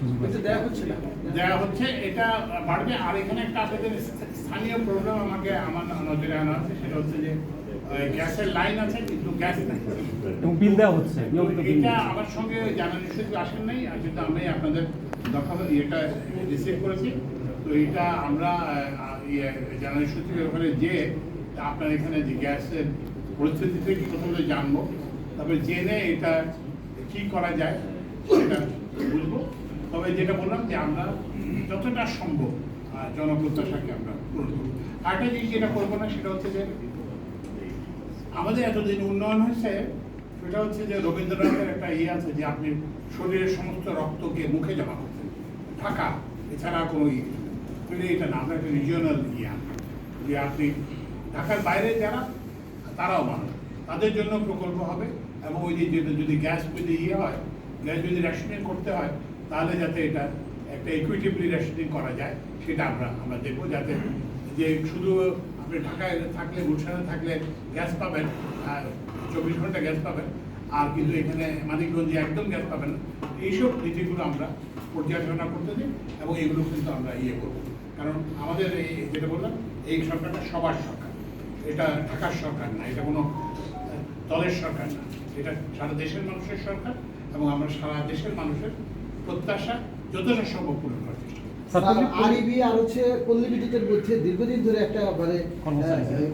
সুযোগ দেওয়া হচ্ছে না। দেওয়া হচ্ছে এটা বাড়বে। আর এখানে একটা আপনাদের স্থানীয় প্রবলেম আমাকে আমার নজরে আনা আছে সেটা হচ্ছে যে গ্যাসের লাইন আছে কিন্তু গ্যাস নাই। এবং বিল দেওয়া হচ্ছে এটা আমার সঙ্গে জানা নিশ্চিত আসেন নাই আর কিন্তু আমি আপনাদের দরখাস্ত এটা রিসিভ করেছি। তো এটা আমরা জানানি সূত্রে ওখানে যে আপনার এখানে যে গ্যাসের পরিস্থিতি থেকে প্রথমে জানব তারপরে জেনে এটা কি করা যায় সেটা বুঝব তবে যেটা বললাম যে আমরা যতটা সম্ভব জনপ্রত্যাশাকে আমরা পূরণ করব। আরেকটা জিনিস যেটা করব না, সেটা হচ্ছে যে আমাদের এতদিন উন্নয়ন হয়েছে, সেটা হচ্ছে যে রবীন্দ্রনাথের একটা ইয়ে আছে যে আপনি শরীরের সমস্ত রক্তকে মুখে জমা করতেন ঢাকা এছাড়া কোনো ইয়ে এটা না, আমরা একটা রিজিওনাল ইয়ে। যে আপনি ঢাকার বাইরে যারা, তারাও মানুষ তাদের জন্য প্রকল্প হবে এবং ওই যে যদি গ্যাস যদি ইয়ে হয় গ্যাস যদি রেশনিং করতে হয় তাহলে যাতে এটা একটা ইকুইটিভলি রেশনিং করা যায়, সেটা আমরা আমরা দেখব যাতে যে শুধু আপনি ঢাকায় থাকলে, গুলশানে থাকলে গ্যাস পাবেন, আর চব্বিশ ঘণ্টা গ্যাস পাবেন, আর কিন্তু এখানে মানিকগঞ্জে একদম গ্যাস পাবেন না। এইসব নীতিগুলো আমরা পর্যালোচনা করতে দিই এবং এগুলো কিন্তু আমরা ইয়ে করব। কারণ আমাদের এই যেটা বললাম, এই সরকারটা সবার সরকার। এটা ঢাকার সরকার না, এটা কোনো দলের সরকার না। এটা সারা দেশের মানুষের সরকার এবং আমরা সারা দেশের মানুষের প্রত্যাশা যতটা সম্ভব পূরণ করার চেষ্টা আর হচ্ছে পল্লী বিদ্যুতের মধ্যে দীর্ঘদিন ধরে একটা মানে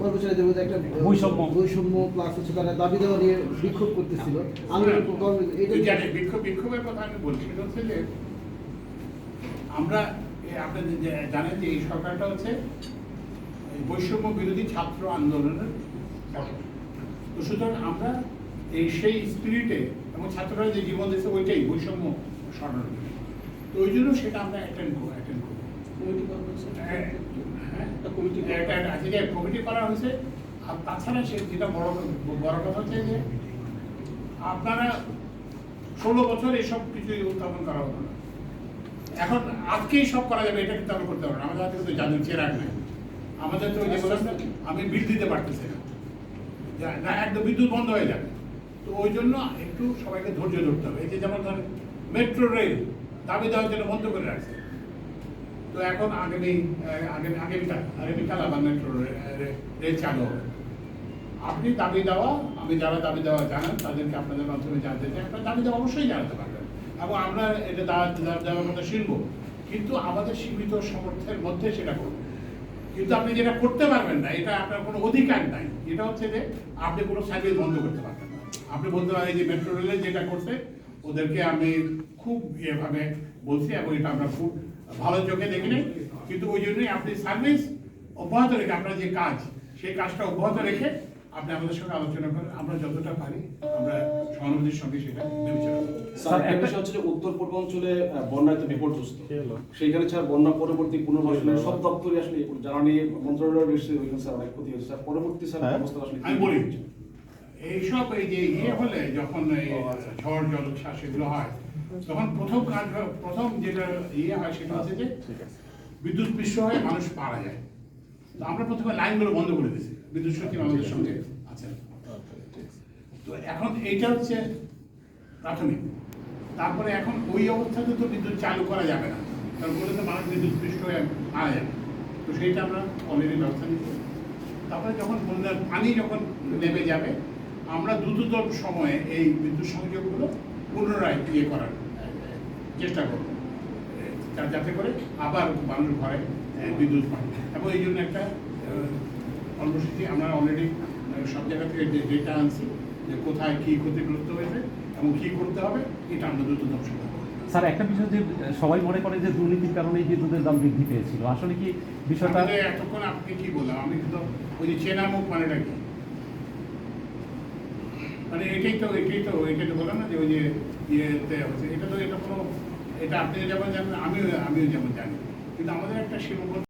কর্মচারীদের মধ্যে একটা বৈষম্য। বৈষম্য প্লাস হচ্ছে তারা দাবি দেওয়া নিয়ে বিক্ষোভ করতেছিল। আন্দোলন কর্ম- এটা তো জানি, বিক্ষোভ বিক্ষোভের কথা আমি বলছি সেটা হচ্ছে যে আমরা আপনাদের জানেন যে এই সরকারটা হচ্ছে বৈষম্য বিরোধী ছাত্র আন্দোলনের তো সুতরাং আমরা এই সেই স্পিরিটে এবং ছাত্ররা যে জীবন দিচ্ছে ওইটাই বৈষম্য। সরানোর তো ওই জন্য সেটা আমরা অ্যাটেন্ড করব অ্যাটেন্ড করব। কমিটি করা হয়েছে হ্যাঁ, হ্যাঁ। আর তাছাড়া সে যেটা বড় বড় কথা হচ্ছে যে আপনারা ষোলো বছর এসব কিছু উত্থাপন করা হতো না। এখন আজকেই সব করা যাবে এটা কিন্তু আমরা করতে পারব আমাদের হাতে কিন্তু জাদুর চেরাগ নেই। আমাদের তো যে বললাম আমি বিল দিতে পারতেছি না একদম বিদ্যুৎ বন্ধ হয়ে যাবে। তো ওই জন্য একটু সবাইকে ধৈর্য ধরতে হবে। এই যে যেমন ধরেন মেট্রো রেল দাবি দেওয়ার জন্য বন্ধ করে রাখছে। তো এখন আগামী আগামী আগামীকাল আগামীকাল আবার মেট্রো রেল চালু হবে। আপনি দাবি দেওয়া, আমি যারা দাবি দেওয়া জানান, তাদেরকে আপনাদের মাধ্যমে জানতে চাই। আপনার দাবি দেওয়া অবশ্যই জানাতে পারবেন। এবং আমরা এটা দাওয়া- দেওয়ার কথা শিখব কিন্তু আমাদের সীমিত সামর্থ্যের মধ্যে সেটা করব কিন্তু আপনি যেটা করতে পারবেন না, এটা আপনার কোনো অধিকার নাই। এটা হচ্ছে যে, আপনি কোনো সার্ভিস বন্ধ করতে পারবেন না। আপনি বলতে পারেন যে মেট্রো রেলে যেটা করছে ওদেরকে আমি খুব ইয়েভাবে বলছি এবং এটা আমরা খুব ভালো চোখে দেখি নাই। কিন্তু ওই জন্যই আপনি সার্ভিস অব্যাহত রেখে আপনার যে কাজ সেই কাজটা অব্যাহত রেখে আপনি আমাদের সঙ্গে আলোচনা করেন আমরা যতটা পারি আমরা সহানুভূতির সঙ্গে সেটা বিবেচনা করব স্যার একটা বিষয় হচ্ছে যে উত্তর পূর্বাঞ্চলে বন্যায় তো বিপর্যস্ত। সেইখানে স্যার বন্যা পরবর্তী পুনর্বাসনের সব দপ্তরই আসলে জ্বালানি মন্ত্রণালয়ের নিশ্চয়ই ওইখানে স্যার অনেক ক্ষতি হয়েছে। স্যার পরবর্তী স্যার হ্যাঁ। ব্যবস্থা আসলে আমি বলি? এইসব এই যে ইয়ে হলে যখন এই ঝড় জলোচ্ছ্বাস এগুলো হয় তখন প্রথম কাজ প্রথম যেটা ইয়ে হয় সেটা হচ্ছে যে বিদ্যুৎ পৃষ্ঠ হয়ে মানুষ মারা যায়। তো আমরা প্রথমে লাইনগুলো বন্ধ করে দিয়েছি বিদ্যুৎ সচিব আমাদের সঙ্গে। আছেন তো এখন এইটা হচ্ছে প্রাথমিক। তারপরে এখন ওই অবস্থাতে তো বিদ্যুৎ চালু করা যাবে না। কারণ বলে তো মানুষ বিদ্যুৎ পৃষ্ঠ হয়ে মারা যাবে। তো সেইটা আমরা অলরেডি ব্যবস্থা নিচ্ছি তারপরে যখন বন্যার পানি যখন নেমে যাবে আমরা দ্রুততম সময়ে এই বিদ্যুৎ সংযোগগুলো পুনরায় ইয়ে করার চেষ্টা করব। যাতে করে আবার মানুষ ঘরে বিদ্যুৎ পায়। এবং এই জন্য একটা কর্মসূচি আমরা অলরেডি সব জায়গা থেকে ডেটা আনছি যে কোথায় কী ক্ষতিগ্রস্ত হয়েছে এবং কী করতে হবে এটা আমরা দ্রুততম সময় স্যার একটা বিষয় যে সবাই মনে করে যে দুর্নীতির কারণে বিদ্যুতের দাম বৃদ্ধি পেয়েছিল। আসলে কি বিষয়টা এতক্ষণ আপনি কি বললাম আমি তো ওই যে চেনা মুখ মানেটা কি? মানে এটাই তো এটাই তো এটাই তো বললাম না যে ওই যে ইয়েতে হচ্ছে এটা তো, এটা কোনো, এটা আপনি যেমন জানেন, আমিও আমিও যেমন জানি। কিন্তু আমাদের একটা সীমাবদ্ধ